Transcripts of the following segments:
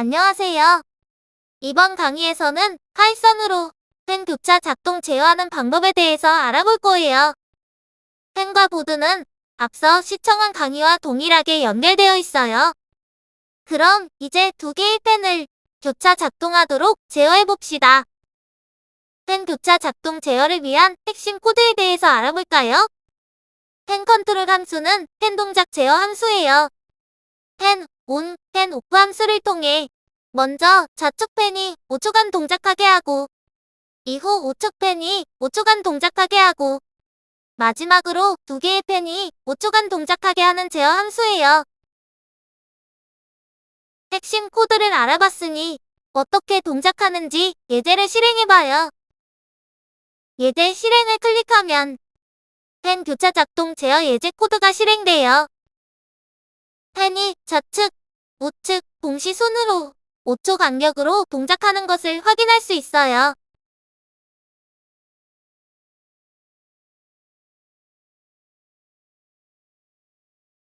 안녕하세요. 이번 강의에서는 파이썬으로 펜 교차 작동 제어하는 방법에 대해서 알아볼 거예요. 펜과 보드는 앞서 시청한 강의와 동일하게 연결되어 있어요. 그럼 이제 두 개의 펜을 교차 작동하도록 제어해 봅시다. 펜 교차 작동 제어를 위한 핵심 코드에 대해서 알아볼까요? 펜 컨트롤 함수는 펜 동작 제어 함수예요. 펜 온, 펜 오프 함수를 통해 먼저 좌측 펜이 5초간 동작하게 하고 이후 우측 펜이 5초간 동작하게 하고 마지막으로 두 개의 펜이 5초간 동작하게 하는 제어 함수예요. 핵심 코드를 알아봤으니 어떻게 동작하는지 예제를 실행해봐요. 예제 실행을 클릭하면 펜 교차 작동 제어 예제 코드가 실행돼요. 펜이 좌측, 우측 동시 손으로 5초 간격으로 동작하는 것을 확인할 수 있어요.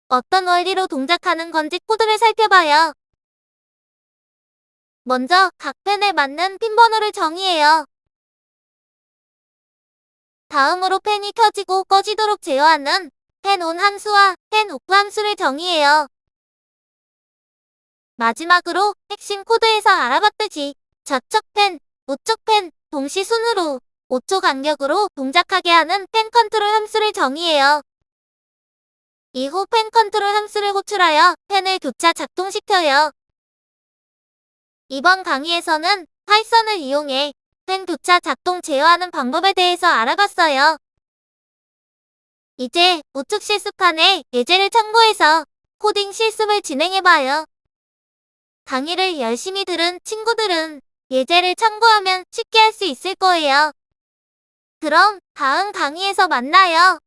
어떤 원리로 동작하는 건지 코드를 살펴봐요. 먼저 각 펜에 맞는 핀 번호를 정의해요. 다음으로 펜이 켜지고 꺼지도록 제어하는 펜온 함수와 펜 오프 함수를 정의해요. 마지막으로 핵심 코드에서 알아봤듯이 좌측 펜, 우측 펜 동시 순으로 5초 간격으로 동작하게 하는 펜 컨트롤 함수를 정의해요. 이후 펜 컨트롤 함수를 호출하여 펜을 교차 작동시켜요. 이번 강의에서는 파이썬을 이용해 펜 교차 작동 제어하는 방법에 대해서 알아봤어요. 이제 우측 실습판의 예제를 참고해서 코딩 실습을 진행해봐요. 강의를 열심히 들은 친구들은 예제를 참고하면 쉽게 할 수 있을 거예요. 그럼 다음 강의에서 만나요.